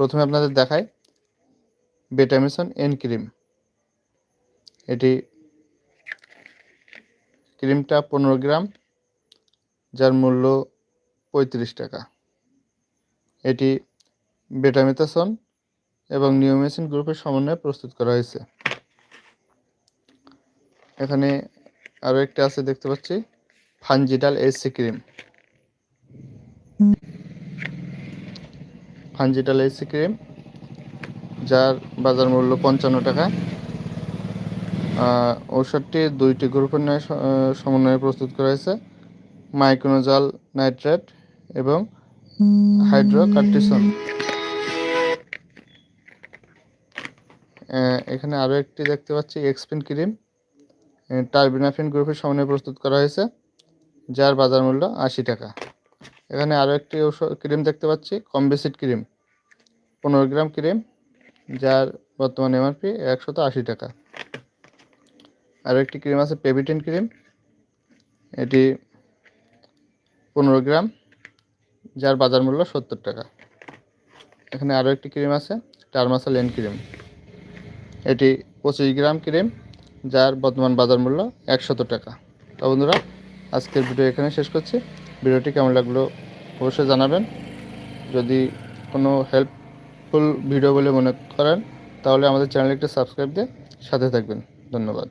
প্রথমে আপনাদের দেখাই বেটামিসন এন ক্রিম। এটি ক্রিমটা পনেরো গ্রাম, যার মূল্য পঁয়ত্রিশ টাকা। এটি বেটামিথাসন এবং নিওমেসিন গ্রুপের সমন্বয়ে প্রস্তুত করা হয়েছে। এখানে আরও একটা আছে দেখতে পাচ্ছি ফানজিটাল এসি ক্রিম। ফানজিটাল এসি ক্রিম যার বাজার মূল্য পঞ্চান্ন টাকা। ঔষধটি দুইটি গ্রুপের আহ, সমন্বয়ে প্রস্তুত করা হয়েছে। মাইক্রোনোজাল নাইট্রেট এবং হাইড্রোকার্টিসন এখানে আরও একটি দেখতে পাচ্ছি এক্সপিন ক্রিম টার্বিনাফিন গ্রুপের সমন্বয়ে প্রস্তুত করা হয়েছে যার বাজার মূল্য আশি টাকা। এখানে আরও একটি ক্রিম দেখতে পাচ্ছি কম্বিসিড ক্রিম পনেরো গ্রাম ক্রিম, যার বর্তমান এমআরপি একশত আশি টাকা। আরও একটি ক্রিম আছে পেভিটিন ক্রিম, এটি পনেরো গ্রাম, যার বাজার মূল্য সত্তর টাকা। এখানে আরও একটি ক্রিম আছে টার্মাসাল এন ক্রিম। এটি পঁচিশ গ্রাম ক্রিম, যার বর্তমান বাজার মূল্য একশত টাকা। তো বন্ধুরা, আজকের ভিডিও এখানে শেষ করছি। ভিডিওটি কেমন লাগল অবশ্যই জানাবেন। যদি কোনো হেল্পফুল ভিডিও বলে মনে করেন তাহলে আমাদের চ্যানেলটি সাবস্ক্রাইব দিয়ে সাথে থাকবেন। ধন্যবাদ।